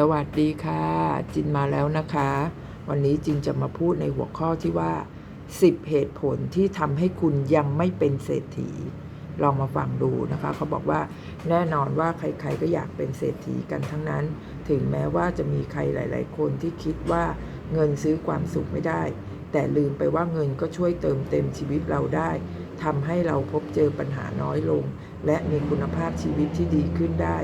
สวัสดีค่ะ จินมาแล้วนะคะ วันนี้จินจะมาพูดในหัวข้อที่ว่า 10 เหตุผลที่ทำให้คุณยังไม่เป็นเศรษฐี ลองมาฟังดูนะคะ เขาบอกว่าแน่นอนว่าใครๆก็อยากเป็นเศรษฐีกันทั้งนั้น ถึงแม้ว่าจะมีใครหลาย ๆ คนที่คิดว่าเงินซื้อความสุขไม่ได้ แต่ลืมไปว่าเงินก็ช่วยเติมเต็มชีวิตเราได้ทำให้เราพบเจอปัญหาน้อยลง และมีคุณภาพชีวิตที่ดีขึ้นได้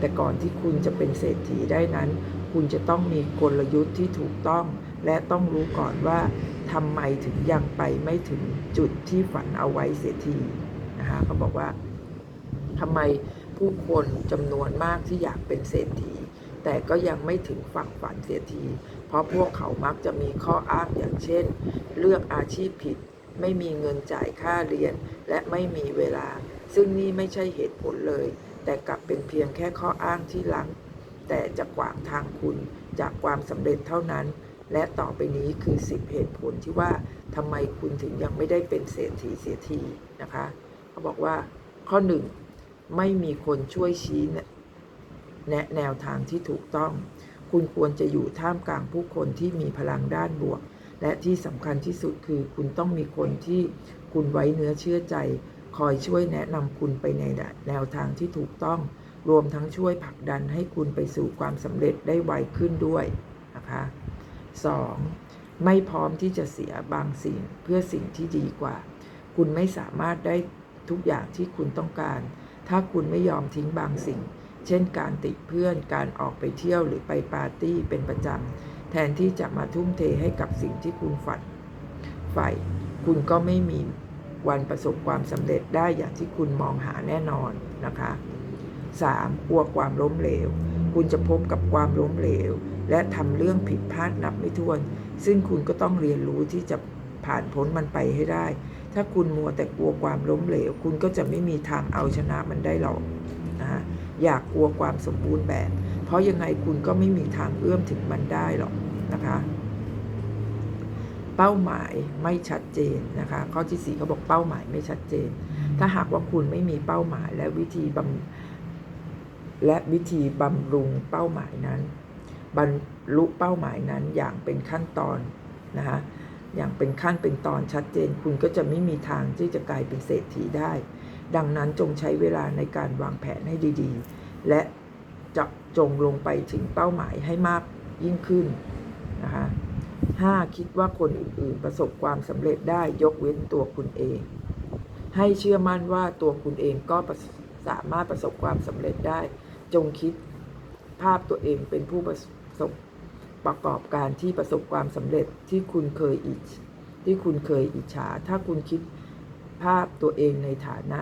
แต่ก่อนที่คุณจะเป็นเศรษฐีได้นั้น คุณจะต้องมีกลยุทธ์ที่ถูกต้อง และต้องรู้ก่อนว่าทำไมถึงยังไปไม่ถึงจุดที่ฝันเอาไว้เสียทีนะคะเขาบอกว่าทำไมผู้คนจำนวนมากที่อยากเป็นเศรษฐี แต่ก็ยังไม่ถึงฝั่งฝันเสียที เพราะพวกเขามักจะมีข้ออ้างอย่างเช่น เลือกอาชีพผิด ไม่มีเงินจ่ายค่าเรียน และไม่มีเวลา ซึ่งนี่ไม่ใช่เหตุผลเลย แต่กลับเป็นเพียงแค่ข้ออ้างที่ลัง แต่จะขวางทางคุณจากความสำเร็จเท่านั้น และต่อไปนี้คือ10เหตุผลที่ว่าทำไมคุณถึงยังไม่ได้เป็นเศรษฐีเสียทีนะคะ เขาบอกว่าข้อหนึ่งไม่มีคนช่วยชี้แนะแนวทางที่ถูกต้อง คุณควรจะอยู่ท่ามกลางผู้คนที่มีพลังด้านบวก และที่สำคัญที่สุดคือคุณต้องมีคนที่คุณไว้เนื้อเชื่อใจ คอยช่วยแนะนำคุณไปในแนวทางที่ถูกต้อง รวมทั้งช่วยผลักดันให้คุณไปสู่ความสำเร็จได้ไวขึ้นด้วยนะคะ 2. ไม่พร้อมที่จะเสียบางสิ่งเพื่อสิ่งที่ดีกว่า คุณไม่สามารถได้ทุกอย่างที่คุณต้องการ ถ้าคุณไม่ยอมทิ้งบางสิ่ง เช่นการติดเพื่อน การออกไปเที่ยวหรือไปปาร์ตี้เป็นประจำ แทนที่จะมาทุ่มเทให้กับสิ่งที่คุณฝันใฝ่คุณก็ไม่มี วันประสบความสำเร็จได้อย่างที่คุณมองหาแน่นอนนะคะ 3. กลัวความล้มเหลว คุณจะพบกับความล้มเหลว และทำเรื่องผิดพลาดนับไม่ถ้วน ซึ่งคุณก็ต้องเรียนรู้ที่จะผ่านพ้นมันไปให้ได้ ถ้าคุณมัวแต่กลัวความล้มเหลว คุณก็จะไม่มีทางเอาชนะมันได้หรอกนะอยากกลัวความสมบูรณ์แบบ เพราะยังไงคุณก็ไม่มีทางเอื้อมถึงมันได้หรอกนะคะ เป้าหมายไม่ชัดเจนนะคะ ข้อที่4เขาบอกเป้าหมายไม่ชัดเจน ถ้าหากว่าคุณไม่มีเป้าหมายและวิธีบำและวิธีบำรุงเป้าหมายนั้น บรรลุเป้าหมายนั้นอย่างเป็นขั้นตอนนะคะอย่างเป็นขั้นเป็นตอนชัดเจน คุณก็จะไม่มีทางที่จะกลายเป็นเศรษฐีได้ ดังนั้นจงใช้เวลาในการวางแผนให้ดีๆ และจะจงลงไปถึงเป้าหมายให้มากยิ่งขึ้นนะคะ 5. คิดว่าคนอื่นๆ ประสบความสำเร็จได้ยกเว้นตัวคุณเอง ให้เชื่อมั่นว่าตัวคุณเองก็สามารถประสบความสำเร็จได้ จงคิดภาพตัวเองเป็นผู้ประสบประกอบการที่ประสบความสำเร็จที่คุณเคยอิจที่คุณเคยอิจฉา ถ้าคุณคิดภาพตัวเองในฐานะ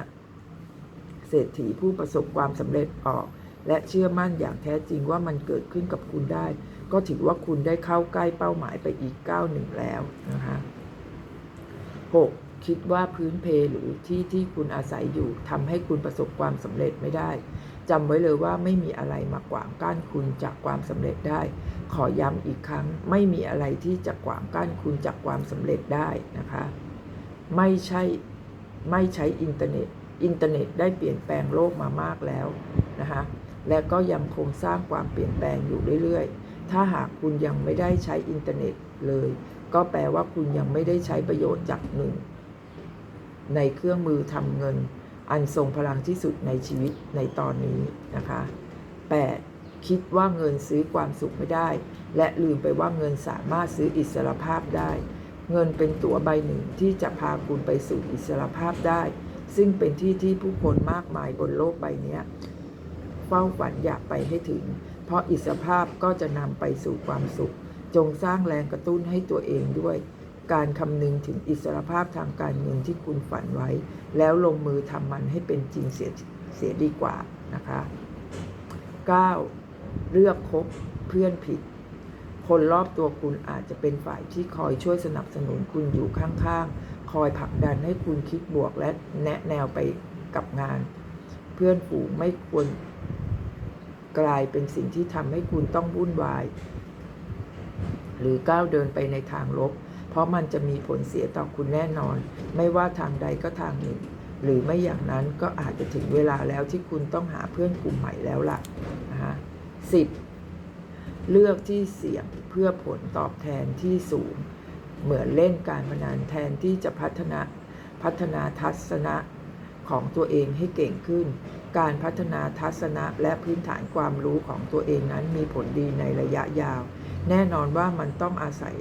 เศรษฐีผู้ประสบความสำเร็จออก และเชื่อมั่นอย่างแท้จริงว่ามันเกิดขึ้นกับคุณได้ ก็ถือว่าคุณได้เข้าใกล้เป้าหมายไปอีกก้าวหนึ่งแล้วนะคะ 6. คิดว่าพื้นเพหรือที่ที่คุณอาศัยอยู่ทำให้คุณประสบความสำเร็จไม่ได้จำไว้เลยว่าไม่มีอะไรมาขวางกั้นคุณจากความสำเร็จได้ ขอย้ำอีกครั้ง ไม่มีอะไรที่จะขวางกั้นคุณจากความสำเร็จได้นะคะ ไม่ใช่ไม่ใช้อินเทอร์เน็ต อินเทอร์เน็ตได้เปลี่ยนแปลงโลกมามากแล้วนะคะและก็ยังคงสร้างความเปลี่ยนแปลงอยู่เรื่อยๆ ถ้าหากคุณยังไม่ได้ใช้อินเทอร์เน็ตเลย ก็แปลว่าคุณยังไม่ได้ใช้ประโยชน์จากหนึ่ง ในเครื่องมือทำเงิน อันทรงพลังที่สุดในชีวิตในตอนนี้นะคะ 8. คิดว่าเงินซื้อความสุขไม่ได้ และลืมไปว่าเงินสามารถซื้ออิสรภาพได้ เงินเป็นตั๋วใบหนึ่งที่จะพาคุณไปสู่อิสรภาพได้ ซึ่งเป็นที่ที่ผู้คนมากมายบนโลกใบนี้เฝ้าฝันอยากไปให้ถึง เพราะอิสรภาพก็จะนำไปสู่ความสุข จงสร้างแรงกระตุ้นให้ตัวเองด้วย การคำนึงถึงอิสรภาพทางการเงินที่คุณฝันไว้ แล้วลงมือทำมันให้เป็นจริงเสียเสียดีกว่านะคะ 9. เลือกคบเพื่อนผิด คนรอบตัวคุณอาจจะเป็นฝ่ายที่คอยช่วยสนับสนุนคุณอยู่ข้างๆ คอยผลักดันให้คุณคิดบวกและแนะแนวไปกับงาน เพื่อนฝูงไม่ควร กลายเป็นสิ่งที่ทำให้คุณต้องวุ่นวาย หรือก้าวเดินไปในทางลบ เพราะมันจะมีผลเสียต่อคุณแน่นอน ไม่ว่าทางใดก็ทางหนึ่ง หรือไม่อย่างนั้นก็อาจจะถึงเวลาแล้วที่คุณต้องหาเพื่อนกลุ่มใหม่แล้วล่ะนะคะสิบเลือกที่เสี่ยงเพื่อผลตอบแทนที่สูง เหมือนเล่นการพนันแทนที่จะพัฒนาพัฒนาทัศนะของตัวเองให้เก่งขึ้น การพัฒนาทัศนะและพื้นฐานความรู้ของตัวเองนั้นมีผลดีในระยะยาว แน่นอนว่ามันต้องอาศัย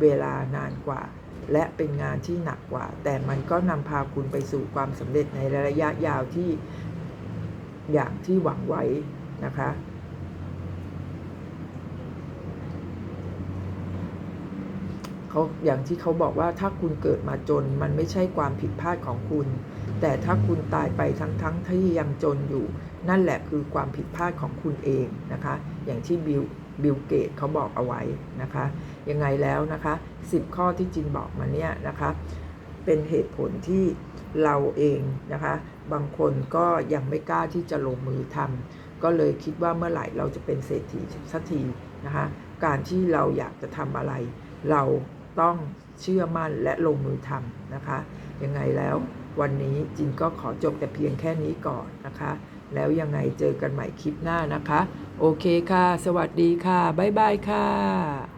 เวลานานกว่า และเป็นงานที่หนักกว่า แต่มันก็นำพาคุณไปสู่ความสำเร็จในระยะยาวที่อย่างที่หวังไว้นะคะเขาอย่างที่เขาบอกว่าถ้าคุณเกิดมาจนมันไม่ใช่ความผิดพลาดของคุณ แต่ถ้าคุณตายไปทั้งๆทที่ยังจนอยู่ นั่นแหละคือความผิดพลาดของคุณเองนะคะ อย่างที่บิลบิลเกตเขาบอกเอาไว้นะคะ ยังไงแล้วนะคะ 10 ข้อที่จินบอกมาเนี่ยนะคะ เป็นเหตุผลที่เราเองนะคะ บางคนก็ยังไม่กล้าที่จะลงมือทำก็เลยคิดว่าเมื่อไหร่เราจะเป็นเศรษฐีสักทีนะคะ การที่เราอยากจะทำอะไร เราต้องเชื่อมั่นและลงมือทำนะคะ ยังไงแล้ววันนี้จินก็ขอจบแต่เพียงแค่นี้ก่อนนะคะ แล้วยังไงเจอกันใหม่คลิปหน้านะคะ โอเคค่ะ สวัสดีค่ะ บ๊ายบายค่ะ